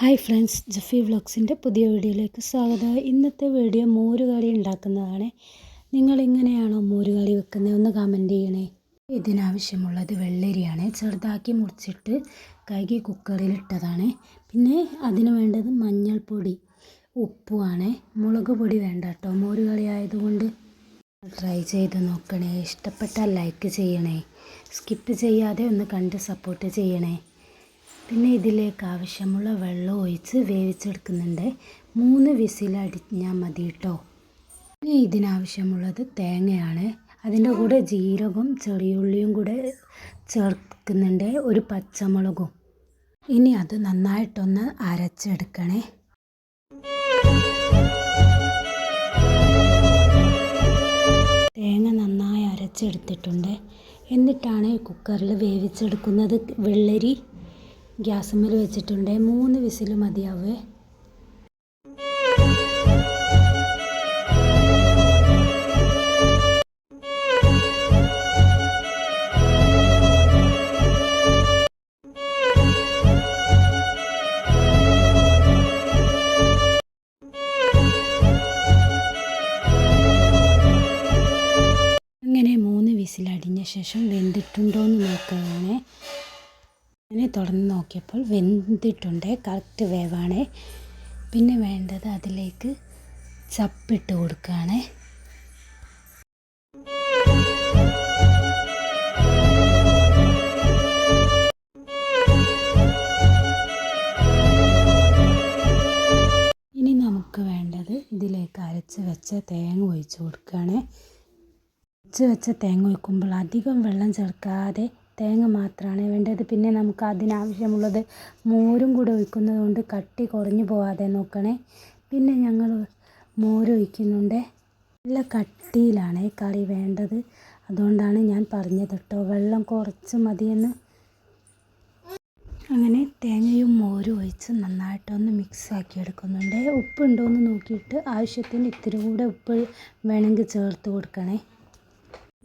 Hi friends Jaffy വ്ളോഗ്സിന്റെ പുതിയ വീഡിയോയിലേക്ക് സ്വാഗതം. ഇന്നത്തെ വീഡിയോ മോരുകാളി ഉണ്ടാക്കുന്നതാണ്. നിങ്ങൾ ഇങ്ങനെയാണോ മോരുകറി വെക്കുന്നത്? ഒന്ന് കമന്റ് ചെയ്യണേ. ഇതിനാവശ്യമുള്ളത് വെള്ളരിയാണ്. ചെറുതാക്കി മുറിച്ചിട്ട് കഴുകി കുക്കറിൽ ഇട്ടതാണ്. പിന്നെ അതിന് വേണ്ടത് മഞ്ഞൾപ്പൊടി ഉപ്പുമാണ്. മുളക് പൊടി വേണ്ട കേട്ടോ. മോരുകറി ആയതുകൊണ്ട് ട്രൈ ചെയ്ത് നോക്കണേ. ഇഷ്ടപ്പെട്ടാൽ ലൈക്ക് ചെയ്യണേ. സ്കിപ്പ് ചെയ്യാതെ ഒന്ന് കണ്ട് സപ്പോർട്ട് ചെയ്യണേ. പിന്നെ ഇതിലേക്ക് ആവശ്യമുള്ള വെള്ളം ഒഴിച്ച് വേവിച്ചെടുക്കുന്നുണ്ട്. മൂന്ന് വിസിൽ വിസിലടിഞ്ഞാൽ മതി കേട്ടോ പിന്നെ ഇതിനാവശ്യമുള്ളത് തേങ്ങയാണ്. അതിന്റെ കൂടെ ജീരകവും ചെറിയുള്ളിയും കൂടെ ചേർക്കുന്നുണ്ട്. ഒരു പച്ചമുളകും. ഇനി അത് നന്നായിട്ടൊന്ന് അരച്ചെടുക്കണേ. തേങ്ങ നന്നായി അരച്ചെടുത്തിട്ടുണ്ട്. എന്നിട്ടാണ് കുക്കറിൽ വേവിച്ചെടുക്കുന്നത് വെള്ളരി. ഗ്യാസുമ്മൽ വെച്ചിട്ടുണ്ട്. മൂന്ന് വിസിൽ മതിയാവേ. അങ്ങനെ മൂന്ന് വിസിലടിഞ്ഞ ശേഷം വെന്തിട്ടുണ്ടോ എന്ന് നോക്കുകയാണേ അങ്ങനെ തുറന്ന് നോക്കിയപ്പോൾ വെന്തിട്ടുണ്ട്. കറക്റ്റ് വേവാണ്. പിന്നെ വേണ്ടത് അതിലേക്ക് ചപ്പിട്ട് കൊടുക്കുകയാണ്. ഇനി നമുക്ക് വേണ്ടത് ഇതിലേക്ക് അരച്ച് വെച്ച തേങ്ങ ഒഴിച്ച് കൊടുക്കുകയാണ്. അരച്ച് വെച്ച തേങ്ങ ഒഴിക്കുമ്പോൾ അധികം വെള്ളം ചേർക്കാതെ തേങ്ങ മാത്രമാണ് വേണ്ടത്. പിന്നെ നമുക്ക് അതിനാവശ്യമുള്ളത് മോരും കൂടെ ഒഴിക്കുന്നത് കൊണ്ട് കട്ടി കുറഞ്ഞു പോവാതെ നോക്കണേ. പിന്നെ ഞങ്ങൾ മോര് ഒഴിക്കുന്നുണ്ട്. നല്ല കട്ടിയിലാണ് കറി വേണ്ടത്. അതുകൊണ്ടാണ് ഞാൻ പറഞ്ഞത് കേട്ടോ വെള്ളം കുറച്ച് മതിയെന്ന്. അങ്ങനെ തേങ്ങയും മോരും ഒഴിച്ച് നന്നായിട്ടൊന്ന് മിക്സ് ആക്കി എടുക്കുന്നുണ്ട്. ഉപ്പ് ഉണ്ടോ എന്ന് നോക്കിയിട്ട് ആവശ്യത്തിന് ഇത്തിരി കൂടെ ഉപ്പ് വേണമെങ്കിൽ ചേർത്ത് കൊടുക്കണേ.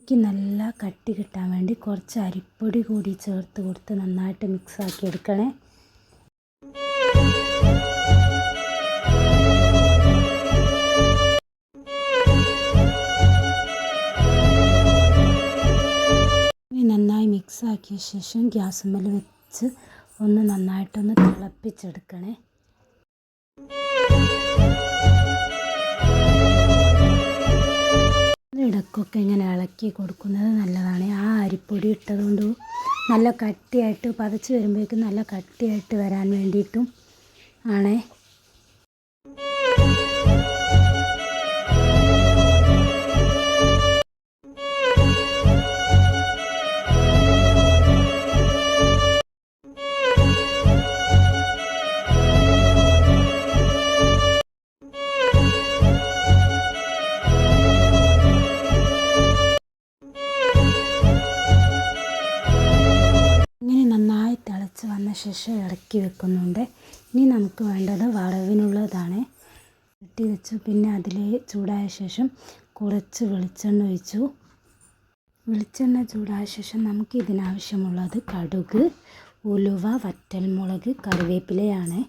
എനിക്ക് നല്ല കട്ടി കിട്ടാൻ വേണ്ടി കുറച്ച് അരിപ്പൊടി കൂടി ചേർത്ത് കൊടുത്ത് നന്നായിട്ട് മിക്സ് ആക്കി എടുക്കണേ. നന്നായി മിക്സ് ആക്കിയ ശേഷം ഗ്യാസുമ്മൽ വെച്ച് ഒന്ന് നന്നായിട്ടൊന്ന് തിളപ്പിച്ചെടുക്കണേ. ഇടയ്ക്കൊക്കെ ഇങ്ങനെ ഇളക്കി കൊടുക്കുന്നത് നല്ലതാണ്. ആ അരിപ്പൊടി ഇട്ടതുകൊണ്ട് നല്ല കട്ടിയായിട്ട് പതച്ച് വരുമ്പോഴേക്കും നല്ല കട്ടിയായിട്ട് വരാൻ വേണ്ടിയിട്ടും ആണേ. ശേഷം ഇറക്കി വെക്കുന്നുണ്ട്. ഇനി നമുക്ക് വേണ്ടത് വറവിനുള്ളതാണ്. ഇട്ടി വെച്ചു. പിന്നെ അതിൽ ചൂടായ ശേഷം കുറച്ച് വെളിച്ചെണ്ണ ഒഴിച്ചു. വെളിച്ചെണ്ണ ചൂടായ ശേഷം നമുക്ക് ഇതിനാവശ്യമുള്ളത് കടുക് ഉലുവ വറ്റൽമുളക് കറിവേപ്പിലയാണ്.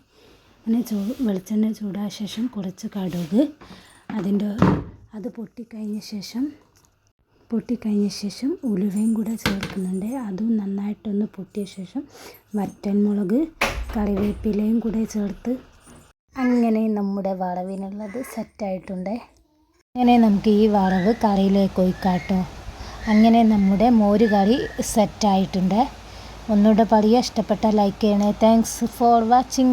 അങ്ങനെ ചൂ വെളിച്ചെണ്ണ ചൂടായ ശേഷം കുറച്ച് കടുക്. അതിന്റെ അത് പൊട്ടിക്കഴിഞ്ഞ ശേഷം പൊട്ടിക്കഴിഞ്ഞ ശേഷം ഉലുവയും കൂടെ ചേർക്കുന്നുണ്ട്. അതും നന്നായിട്ടൊന്ന് പൊട്ടിയ ശേഷം വറ്റൻമുളക് കറിവേപ്പിലയും കൂടെ ചേർത്ത് അങ്ങനെ നമ്മുടെ വറവിനുള്ളത് സെറ്റായിട്ടുണ്ട്. അങ്ങനെ നമുക്ക് ഈ വറവ് കറിയിലേക്ക് ഒഴിക്കാട്ടോ. അങ്ങനെ നമ്മുടെ മോര് കറി സെറ്റായിട്ടുണ്ട്. ഒന്നുകൂടെ പറയുക ഇഷ്ടപ്പെട്ട ലൈക്ക് ചെയ്യണേ. Thanks for watching